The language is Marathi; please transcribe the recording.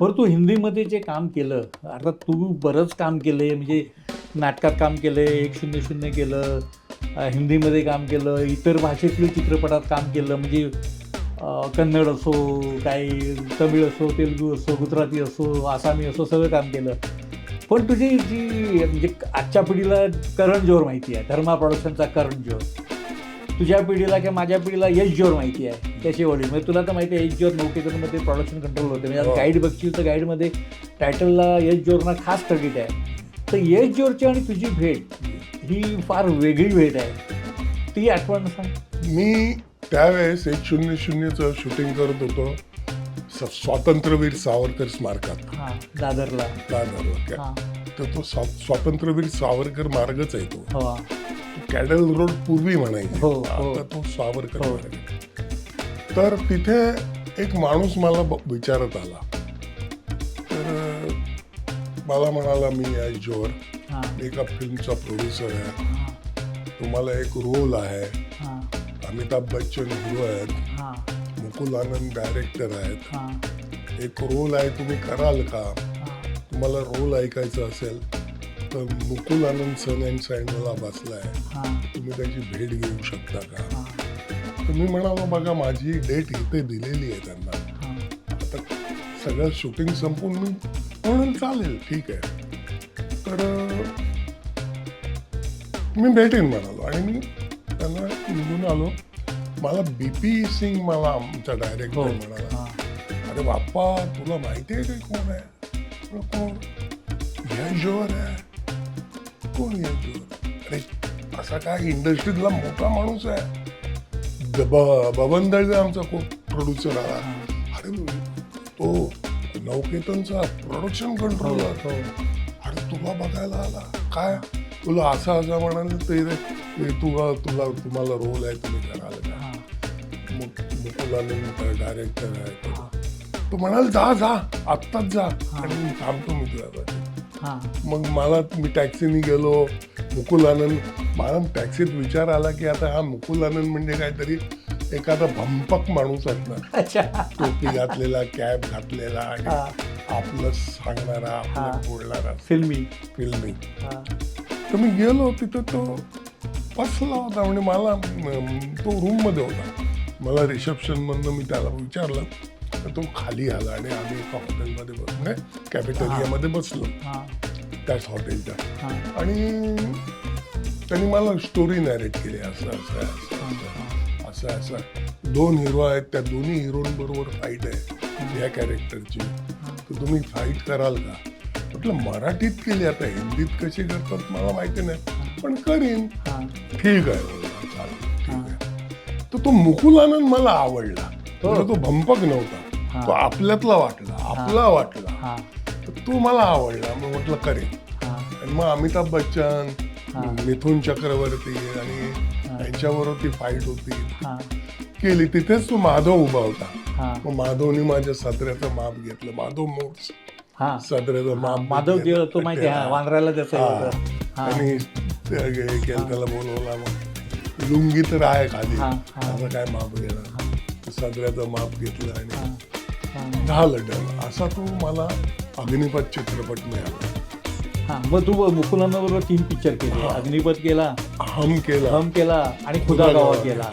परंतु तू हिंदीमध्ये जे काम केलं अर्थात तू बरंच काम केलंय म्हणजे नाटकात काम केलंय एक शून्य शून्य केलं हिंदीमध्ये काम केलं इतर भाषेतल्या चित्रपटात काम केलं म्हणजे कन्नड असो काही तमिळ असो तेलुगू असो गुजराती असो आसामी असो सगळं काम केलं. पण तुझी जी म्हणजे आजच्या पिढीला करण जोर माहिती आहे धर्मा प्रोडक्शनचा करण जोर तुझ्या पिढीला किंवा माझ्या पिढीला यश जोर माहिती आहे. त्याचे वडील. म्हणजे तुला तर माहिती आहे यश जोर नौकेतनमध्ये प्रोडक्शन कंट्रोल होते. म्हणजे हो. गाईड बघशील तर गाईडमध्ये टायटलला यश जोरना खास क्रेडिट आहे. तर यश जोरची आणि तुझी भेट ही फार वेगळी भेट आहे. ती आठवण सांग. मी त्यावेळेस एक शून्य शून्यचं शूटिंग करत होतो. स्वातंत्र्यवीर सावरकर स्मारकात. हां दादरला. दादरला हां. तर तो स्वा- स्वातंत्र्यवीर सावरकर मार्गच आहे तो. हो. कॅडल रोड पूर्वी म्हणायचे हो, हो. आता तो सावरकर हो. तर तिथे एक माणूस मला ब- विचारत आला. तर अं, मला म्हणाला मी यश जोहर. हां. एका फिल्मचा प्रोड्युसर आहे. हां. तुम्हाला एक रोल आहे. हां. अमिताभ बच्चन हिरो आहेत. हां. मुकुल आनंद डायरेक्टर आहेत. हां. एक रोल आहे तुम्ही कराल का? हां. तुम्हाला रोल ऐकायचा असेल तर मुकुल आनंद सन अँड सँडला बसलाय. हां. तुम्ही त्याची भेट घेऊ शकता का? हां. तर मी म्हणालो बघा माझी डेट इथे दिलेली आहे त्यांना. आता सगळं शूटिंग संपून मी म्हणून चालेल ठीक आहे. तर मी भेटेन म्हणालो आणि मी त्यांना निघून आलो. मला बी पी सिंग मला आमचा डायरेक्टर म्हणाला हां. अरे बाप्पा तुला माहिती आहे का कोण आहे? कोण? यश जोहर आहे. कोण जोहर अरे असा काय इंडस्ट्रीतला मोठा माणूस आहे? बबन दळवे आमचा को प्रोड्युसर आला अरे तो नौकेतनचा प्रोडक्शन कंट्रोलर हो अरे तुला बघायला आला. काय? तुला असा असा म्हणाल ते तुला तुला तुम्हाला रोल आहे तुम्ही कराल का हां. मु- मुकुलानंद डायरेक्टर आहे. तो. तो म्हणाल जा जा आत्ताच जा. आणि थांबतो मी हां मग मला मी टॅक्सीने गेलो मुकुल आनंद मला टॅक्सीत विचार आला की आता हा मुकुल आनंद म्हणजे काहीतरी एखादा भंपक माणूस असणार. टोपी घातलेला कॅब घातलेला आणि आपलं सांगणारा. आपलं बोलणारा. फिल्मी. फिल्मी. तर मी गेलो तिथं तो बसला होता म्हणजे मला तो रूममध्ये होता. मला रिसेप्शनमधनं मी त्याला विचारलं तर तो खाली आला आणि आम्ही एका हॉटेलमध्ये बस म्हणजे कॅफेटेरियामध्ये बसलो. हां. त्याच हॉटेलच्या. हां. आणि त्यांनी मला स्टोरी नॅरेट केली असं असं असं हां असं हां. दोन हिरो आहेत त्या दोन्ही हिरोंबरोबर फाईट आहे या कॅरेक्टरची तर तुम्ही फाईट कराल का? म्हटलं मराठीत केली आता हिंदीत कशी करतात मला माहिती नाही. पण करीन. हां. ठीक आहे तर तो मुकुल आनंद मला आवडला. म्हणजे तो भंपक नव्हता. हा. तो आपल्यातला वाटला आपला वाटला. तर तो मला आवडला. मग म्हटलं करेन आणि मग अमिताभ बच्चन. मिथुन चक्रवर्ती आणि यांच्याबरोबर ती फाईट होती. हां. केली. तिथेच तो माधव उभा होता. हां. मग माधवनी माझ्या सदऱ्याचं माप घेतलं. माधव मोर्स हां. सदऱ्याचं माप माधव तो माहिती आहे वांद्राला त्याचं. होतं. आणि त्याला बोलवला. मग लुंगी तर आहे खाली. असं काय माप घेणार? सदऱ्याचं माप घेतलं आणि हां हां झालं डन असा तो मला अग्निपथ चित्रपट मिळाला. हां मग तू मुकुलांबरोबर तीन पिक्चर केले. अग्निपथ केला हम केला. हम केला आणि खुदा गावा केला